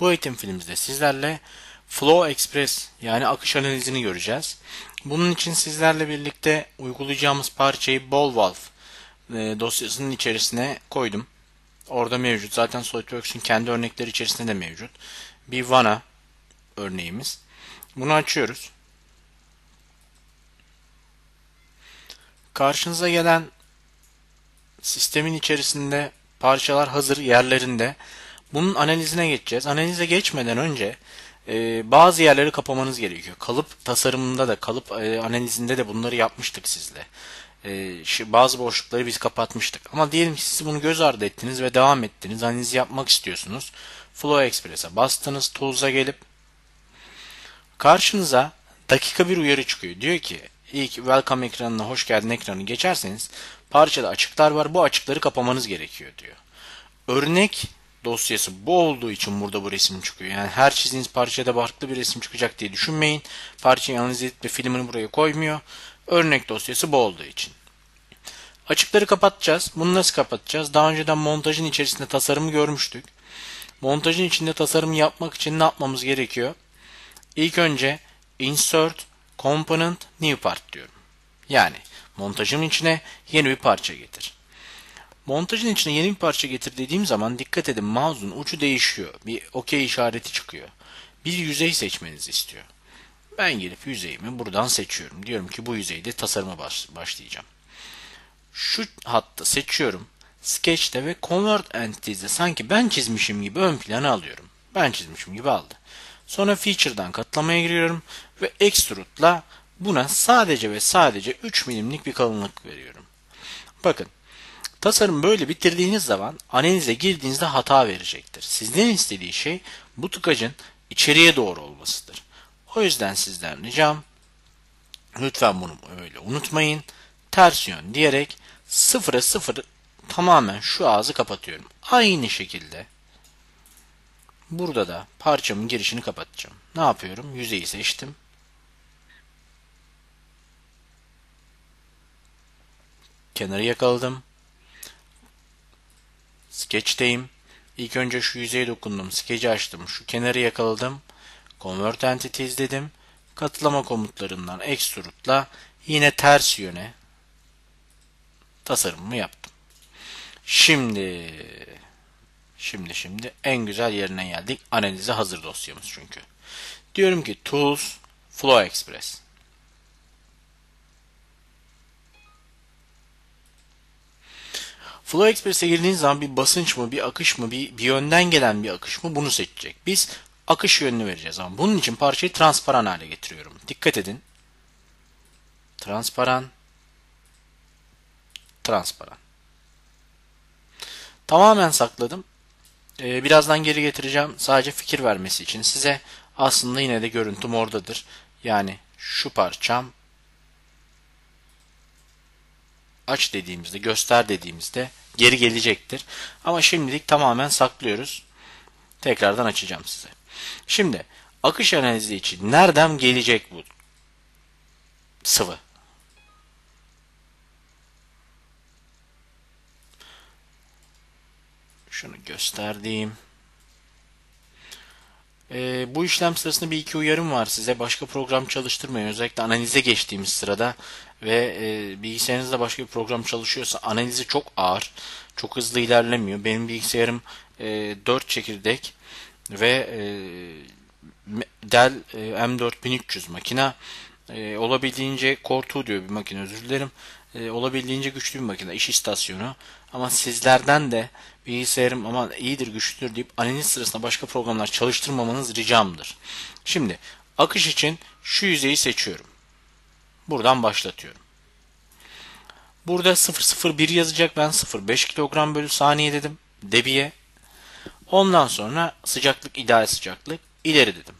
Bu eğitim filmimizde sizlerle Flow Express yani akış analizini göreceğiz. Bunun için sizlerle birlikte uygulayacağımız parçayı Ball Valve dosyasının içerisine koydum. Orada mevcut. Zaten SolidWorks'ün kendi örnekleri içerisinde de mevcut. Bir vana örneğimiz. Bunu açıyoruz. Karşınıza gelen sistemin içerisinde parçalar hazır yerlerinde. Bunun analizine geçeceğiz. Analize geçmeden önce e, bazı yerleri kapamanız gerekiyor. Kalıp tasarımında da kalıp e, analizinde de bunları yapmıştık sizle. E, şu, bazı boşlukları biz kapatmıştık. Ama diyelim ki siz bunu göz ardı ettiniz ve devam ettiniz. Analizi yapmak istiyorsunuz. Flow Express'e bastınız. Tools'a gelip karşınıza dakika bir uyarı çıkıyor. Diyor ki ilk welcome ekranına hoş geldin ekranı geçerseniz parçada açıklar var. Bu açıkları kapamanız gerekiyor diyor. Örnek dosyası bu olduğu için burada bu resim çıkıyor. Yani her çizdiğiniz parçada farklı bir resim çıkacak diye düşünmeyin. Parçayı analiz edip de filmini buraya koymuyor. Örnek dosyası bu olduğu için. Açıkları kapatacağız. Bunu nasıl kapatacağız? Daha önceden montajın içerisinde tasarımı görmüştük. Montajın içinde tasarımı yapmak için ne yapmamız gerekiyor? İlk önce Insert Component New Part diyorum. Yani montajın içine yeni bir parça getir. Montajın içine yeni bir parça getir dediğim zaman dikkat edin mouse'un ucu değişiyor. Bir OK işareti çıkıyor. Bir yüzey seçmenizi istiyor. Ben gelip yüzeyimi buradan seçiyorum. Diyorum ki bu yüzeyde tasarıma baş, başlayacağım. Şu hatta seçiyorum. Sketch'te ve Convert Entities'de sanki ben çizmişim gibi ön plana alıyorum. Ben çizmişim gibi aldı. Sonra Feature'dan katlamaya giriyorum ve Extrude'la buna sadece ve sadece 3 milimlik bir kalınlık veriyorum. Bakın Tasarım böyle bitirdiğiniz zaman analize girdiğinizde hata verecektir. Sizden istediği şey bu tıkacın içeriye doğru olmasıdır. O yüzden sizden ricam lütfen bunu öyle unutmayın. Ters yön diyerek sıfıra sıfır tamamen şu ağzı kapatıyorum. Aynı şekilde burada da parçamın girişini kapatacağım. Ne yapıyorum? Yüzeyi seçtim. Kenarı yakaladım. Sketch'teyim. İlk önce şu yüzeye dokundum. Sketch'i açtım. Şu kenarı yakaladım. Convert Entities dedim. Katılama komutlarından Extrude'la yine ters yöne tasarımımı yaptım. Şimdi şimdi şimdi en güzel yerine geldik. Analize hazır dosyamız çünkü. Diyorum ki Tools Flow Express. Flow Express'e girdiğiniz zaman bir basınç mı, bir akış mı, bir, bir yönden gelen bir akış mı bunu seçecek. Biz akış yönünü vereceğiz ama bunun için parçayı transparan hale getiriyorum. Dikkat edin. Transparan. Transparan. Tamamen sakladım. Ee, birazdan geri getireceğim. Sadece fikir vermesi için size aslında yine de görüntüm oradadır. Yani şu parçam aç dediğimizde, göster dediğimizde geri gelecektir. Ama şimdilik tamamen saklıyoruz. Tekrardan açacağım size. Şimdi akış analizi için nereden gelecek bu sıvı? Şunu gösterdiğim. Ee, bu işlem sırasında bir iki uyarım var size. Başka program çalıştırmayın. Özellikle analize geçtiğimiz sırada ve e, bilgisayarınızda başka bir program çalışıyorsa analizi çok ağır. Çok hızlı ilerlemiyor. Benim bilgisayarım e, 4 çekirdek ve e, Dell e, M4300 makina e, olabildiğince Core 2 diyor bir makine özür dilerim. E, olabildiğince güçlü bir makine iş istasyonu ama sizlerden de bilgisayarım ama iyidir güçlüdür deyip analiz sırasında başka programlar çalıştırmamanız ricamdır. Şimdi akış için şu yüzeyi seçiyorum. Buradan başlatıyorum. Burada 001 yazacak. Ben 0,5 kilogram bölü saniye dedim. Debiye. Ondan sonra sıcaklık ideal sıcaklık ileri dedim.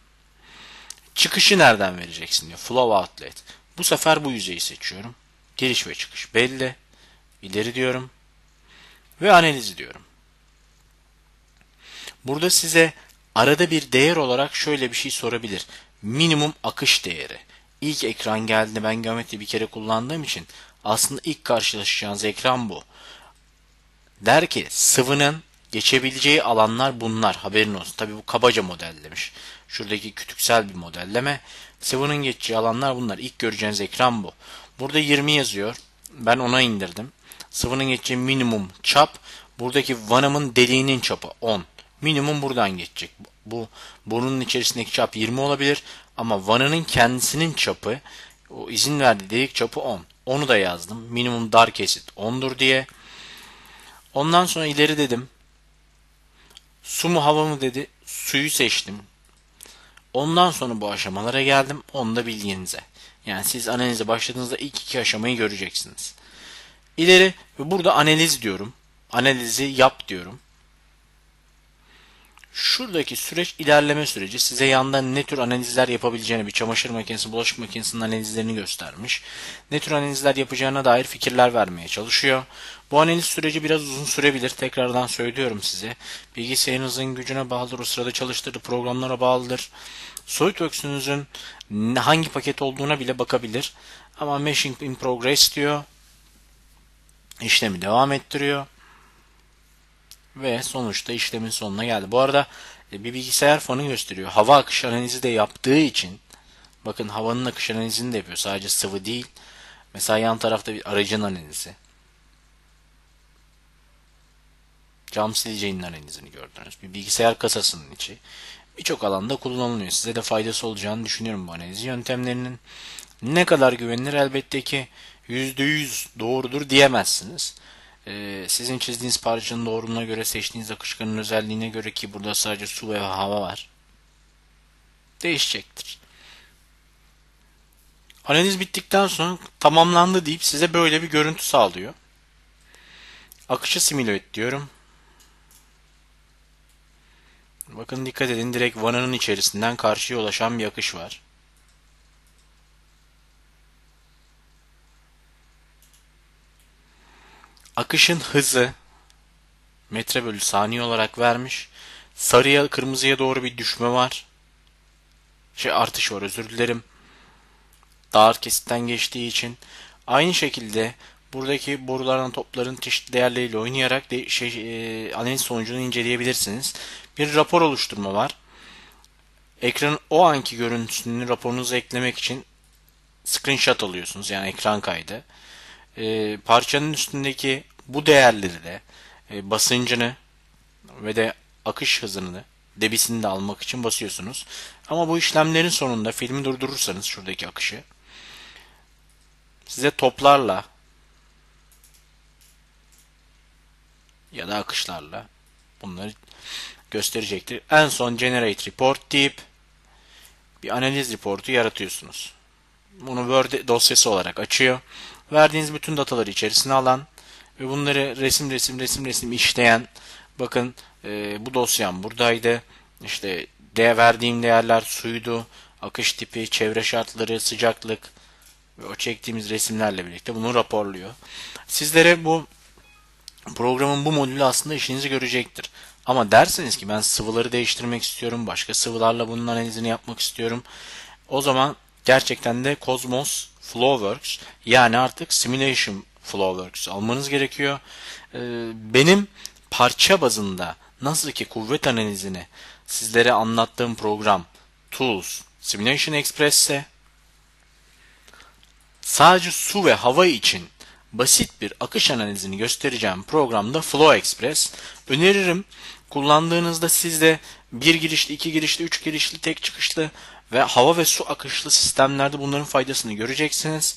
Çıkışı nereden vereceksin diyor. Flow outlet. Bu sefer bu yüzeyi seçiyorum. Giriş ve çıkış belli. İleri diyorum. Ve analiz diyorum. Burada size arada bir değer olarak şöyle bir şey sorabilir. Minimum akış değeri. İlk ekran geldi ben geometri bir kere kullandığım için aslında ilk karşılaşacağınız ekran bu. Der ki sıvının Geçebileceği alanlar bunlar haberin olsun. Tabi bu kabaca modellemiş. Şuradaki kütüksel bir modelleme. Sıvının geçeceği alanlar bunlar. İlk göreceğiniz ekran bu. Burada 20 yazıyor. Ben ona indirdim. Sıvının geçeceği minimum çap. Buradaki vanamın deliğinin çapı 10. Minimum buradan geçecek. Bu burnun içerisindeki çap 20 olabilir. Ama vananın kendisinin çapı o izin verdiği delik çapı 10. Onu da yazdım. Minimum dar kesit 10'dur diye. Ondan sonra ileri dedim. Su mu hava mı dedi. Suyu seçtim. Ondan sonra bu aşamalara geldim. Onu da bilginize. Yani siz analize başladığınızda ilk iki aşamayı göreceksiniz. İleri ve burada analiz diyorum. Analizi yap diyorum. Şuradaki süreç ilerleme süreci size yandan ne tür analizler yapabileceğini bir çamaşır makinesi, bulaşık makinesinin analizlerini göstermiş. Ne tür analizler yapacağına dair fikirler vermeye çalışıyor. Bu analiz süreci biraz uzun sürebilir. Tekrardan söylüyorum size. Bilgisayarınızın gücüne bağlıdır. O sırada çalıştırdığı programlara bağlıdır. SolidWorks'ünüzün hangi paket olduğuna bile bakabilir. Ama Meshing in Progress diyor. İşlemi devam ettiriyor. Ve sonuçta işlemin sonuna geldi. Bu arada e, bir bilgisayar fanı gösteriyor. Hava akış analizi de yaptığı için bakın havanın akış analizini de yapıyor. Sadece sıvı değil. Mesela yan tarafta bir aracın analizi. Cam sileceğinin analizini gördünüz. Bir bilgisayar kasasının içi. Birçok alanda kullanılıyor. Size de faydası olacağını düşünüyorum bu analiz yöntemlerinin. Ne kadar güvenilir elbette ki %100 doğrudur diyemezsiniz e, sizin çizdiğiniz parçanın doğruluğuna göre seçtiğiniz akışkanın özelliğine göre ki burada sadece su ve hava var değişecektir. Analiz bittikten sonra tamamlandı deyip size böyle bir görüntü sağlıyor. Akışı simüle diyorum. Bakın dikkat edin direkt vananın içerisinden karşıya ulaşan bir akış var. Akışın hızı metre bölü saniye olarak vermiş. Sarıya kırmızıya doğru bir düşme var. Şey artış var özür dilerim. Dar kesitten geçtiği için. Aynı şekilde buradaki borulardan topların çeşitli değerleriyle oynayarak de, şey, e, analiz sonucunu inceleyebilirsiniz. Bir rapor oluşturma var. Ekranın o anki görüntüsünü raporunuza eklemek için screenshot alıyorsunuz. Yani ekran kaydı e, parçanın üstündeki bu değerleri de e, basıncını ve de akış hızını debisini de almak için basıyorsunuz. Ama bu işlemlerin sonunda filmi durdurursanız şuradaki akışı size toplarla ya da akışlarla bunları gösterecektir. En son generate report deyip bir analiz reportu yaratıyorsunuz. Bunu Word dosyası olarak açıyor verdiğiniz bütün dataları içerisine alan ve bunları resim resim resim resim işleyen bakın e, bu dosyam buradaydı. İşte de verdiğim değerler suydu akış tipi çevre şartları sıcaklık ve o çektiğimiz resimlerle birlikte bunu raporluyor. Sizlere bu programın bu modülü aslında işinizi görecektir. Ama derseniz ki ben sıvıları değiştirmek istiyorum başka sıvılarla bunun analizini yapmak istiyorum. O zaman gerçekten de Cosmos Flowworks yani artık Simulation Flowworks almanız gerekiyor. Ee, benim parça bazında nasıl ki kuvvet analizini sizlere anlattığım program Tools Simulation Express ise sadece su ve hava için basit bir akış analizini göstereceğim programda Flow Express. Öneririm kullandığınızda sizde bir girişli, iki girişli, üç girişli, tek çıkışlı ve hava ve su akışlı sistemlerde bunların faydasını göreceksiniz.